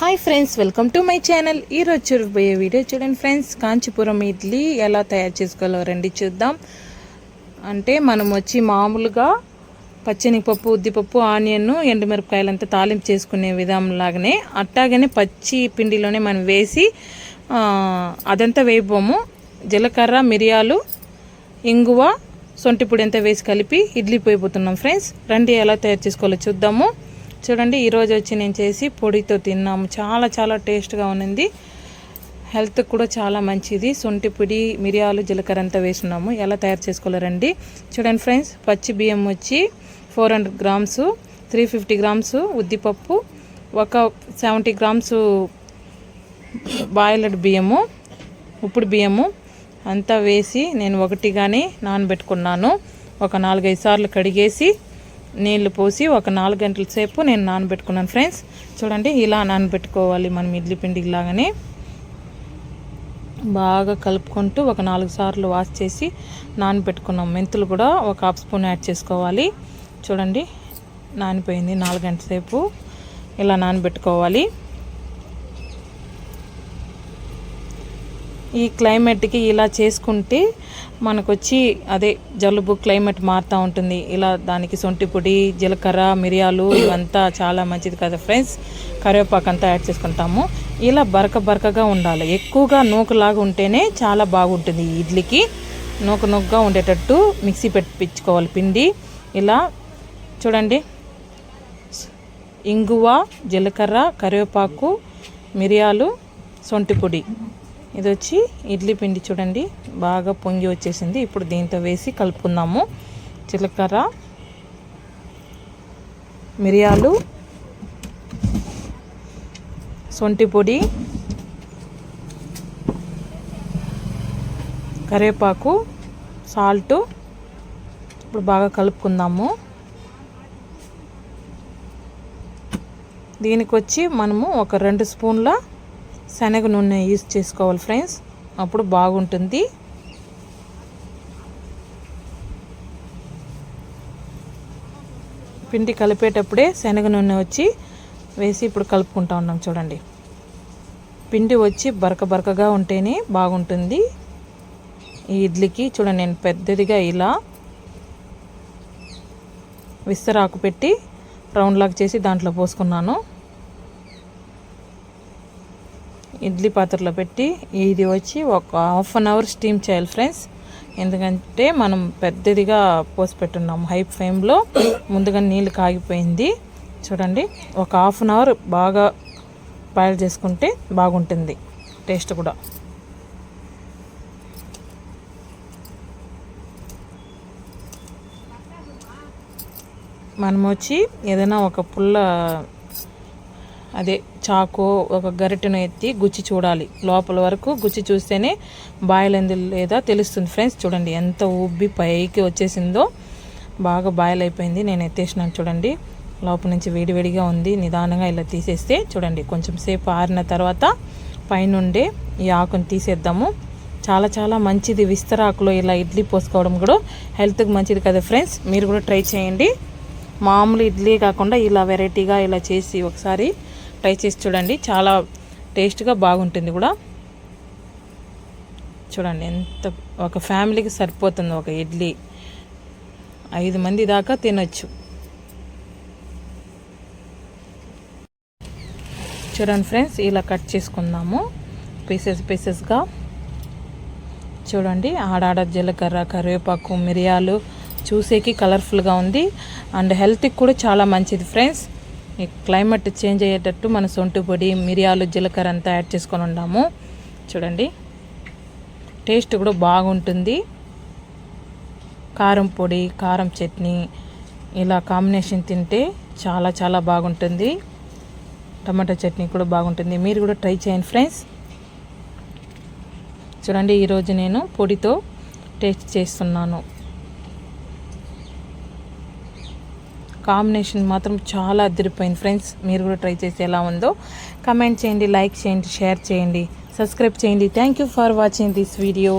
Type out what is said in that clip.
Hi friends welcome to my channel ఈరోజు చూడబోయే video చూడండి ఫ్రెండ్స్ కాంచీపురం ఇడ్లీ ఎలా తయారు చేసుకోవాలో రండి చూద్దాం. అంటే మనం వచ్చి మామూలుగా పచ్చెనగపప్పు ఉద్దిపప్పు ఆనియన్ ఎండుమిరపకాయలంతా తాలింపు చేసుకునే విధానం లాగానే అట్టాగానే పచ్చి పిండిలోనే మనం వేసి అదంతా వేయబోము. జీలకర్ర మిరియాలు ఇంగువ సొంటిపొడి అంతా వేసి కలిపి ఇడ్లీ పోయిపోతున్నాం ఫ్రెండ్స్ రండి ఎలా తయారు చేసుకోవాలో చూద్దాము. చూడండి ఈరోజు వచ్చి నేను చేసి పొడితో తిన్నాము. చాలా చాలా టేస్ట్గా ఉన్నింది. హెల్త్ కూడా చాలా మంచిది. సొంటి పొడి మిరియాలు జీలకర్ర అంతా వేసున్నాము. ఎలా తయారు చేసుకోలేరండి చూడండి ఫ్రెండ్స్ పచ్చి బియ్యం వచ్చి four hundred grams three fifty grams ఉద్దిపప్పు ఒక సెవెంటీ గ్రామ్స్ బాయిలడ్ బియ్యము ఉప్పుడు బియ్యము అంతా వేసి నేను ఒకటిగానే నానబెట్టుకున్నాను. ఒక నాలుగైదు సార్లు కడిగేసి నీళ్ళు పోసి ఒక నాలుగు గంటల సేపు నేను నానబెట్టుకున్నాను ఫ్రెండ్స్. చూడండి ఇలా నానబెట్టుకోవాలి మనం ఇడ్లీ పిండి లాగానే. బాగా కలుపుకుంటూ ఒక నాలుగు సార్లు వాష్ చేసి నానబెట్టుకున్నాం. మెంతులు కూడా ఒక హాఫ్ స్పూన్ యాడ్ చేసుకోవాలి. చూడండి నానిపోయింది నాలుగు గంటల సేపు. ఇలా నానబెట్టుకోవాలి. ఈ క్లైమేట్కి ఇలా చేసుకుంటే మనకు వచ్చి అదే జలుబు క్లైమేట్ మారుతూ ఉంటుంది. ఇలా దానికి సొంటి పొడి జీలకర్ర మిరియాలు ఇవంతా చాలా మంచిది కదా ఫ్రెండ్స్ కరివేపాకు అంతా యాడ్ చేసుకుంటాము. ఇలా బరక బరకగా ఉండాలి. ఎక్కువగా నూకలాగా ఉంటేనే చాలా బాగుంటుంది ఈ ఇడ్లీకి. నూక నూకగా ఉండేటట్టు మిక్సీ పెట్టించుకోవాలి పిండి. ఇలా చూడండి. ఇంగువ జీలకర్ర కరివేపాకు మిరియాలు సొంటి పొడి. ఇది వచ్చి ఇడ్లీ పిండి చూడండి. బాగా పొంగి వచ్చేసింది. ఇప్పుడు దీంతో వేసి కలుపుకుందాము. జీలకర్ర మిరియాలు సొంటి పొడి కరివేపాకు సాల్ట్. ఇప్పుడు బాగా కలుపుకుందాము. దీనికి వచ్చి మనము ఒక రెండు స్పూన్ల శనగ నూనె యూజ్ చేసుకోవాలి ఫ్రెండ్స్. అప్పుడు బాగుంటుంది. పిండి కలిపేటప్పుడే శనగ నూనె వచ్చి వేసి ఇప్పుడు కలుపుకుంటా ఉన్నాం చూడండి. పిండి వచ్చి బరక బరకగా ఉంటేనే బాగుంటుంది. ఈ ఇడ్లీకి చూడండి నేను పెద్దదిగా ఇలా విస్తరాకు పెట్టి రౌండ్ లాగా చేసి దాంట్లో పోసుకున్నాను. ఇడ్లీ పాత్రలో పెట్టి ఇది వచ్చి ఒక హాఫ్ అన్ అవర్ స్టీమ్ చేయాలి ఫ్రెండ్స్. ఎందుకంటే మనం పెద్దదిగా పోసి పెట్టున్నాం. హై ఫ్లేమ్లో ముందుగా నీళ్ళు కాగిపోయింది. చూడండి ఒక హాఫ్ అన్ అవర్ బాగా బాయిల్ చేసుకుంటే బాగుంటుంది. టేస్ట్ కూడా. మనం వచ్చి ఏదైనా ఒక పుల్ల అదే చాకు ఒక గరిటెను ఎత్తి గుచ్చి చూడాలి. లోపల వరకు గుచ్చి చూస్తేనే బాయిల్ అయింది లేదా తెలుస్తుంది. ఫ్రెండ్స్ చూడండి ఎంత ఉబ్బి పైకి వచ్చేసిందో. బాగా బాయిల్ అయిపోయింది నేను ఎత్తేసినాను చూడండి. లోపల నుంచి వేడివేడిగా ఉంది. నిదానంగా ఇలా తీసేస్తే చూడండి కొంచెం సేపు ఆరిన తర్వాత పైనుండే ఈ ఆకుని తీసేద్దాము. చాలా చాలా మంచిది. విస్తరాకులో ఇలా ఇడ్లీ పోసుకోవడం కూడా హెల్త్కి మంచిది కదా ఫ్రెండ్స్? మీరు కూడా ట్రై చేయండి. మామూలు ఇడ్లీ కాకుండా ఇలా వెరైటీగా ఇలా చేసి ఒకసారి ట్రై చేసి చూడండి. చాలా టేస్ట్గా బాగుంటుంది కూడా. చూడండి ఎంత ఒక ఫ్యామిలీకి సరిపోతుంది ఒక ఇడ్లీ. ఐదు మంది దాకా తినొచ్చు. చూడండి ఫ్రెండ్స్ ఇలా కట్ చేసుకుందాము. పీసెస్ పీసెస్గా. చూడండి ఆడాడ జీలకర్ర కరివేపాకు మిరియాలు చూసేకి కలర్ఫుల్గా ఉంది. అండ్ హెల్త్కి కూడా చాలా మంచిది ఫ్రెండ్స్. క్లైమేట్ చేంజ్ అయ్యేటట్టు మన సొంటి పొడి మిరియాలు జీలకర్ర అంతా యాడ్ చేసుకొని ఉన్నాము చూడండి. టేస్ట్ కూడా బాగుంటుంది. కారం పొడి కారం చట్నీ ఇలా కాంబినేషన్ తింటే చాలా చాలా బాగుంటుంది. టమాటా చట్నీ కూడా బాగుంటుంది. మీరు కూడా ట్రై చేయండి ఫ్రెండ్స్. చూడండి ఈరోజు నేను పొడితో టేస్ట్ చేస్తున్నాను. కాంబినేషన్ మాత్రం చాలా అదిరిపోయింది. ఫ్రెండ్స్ మీరు కూడా ట్రై చేసి ఎలా ఉందో కమెంట్ చేయండి లైక్ చేయండి షేర్ చేయండి సబ్స్క్రైబ్ చేయండి. Thank you for watching this video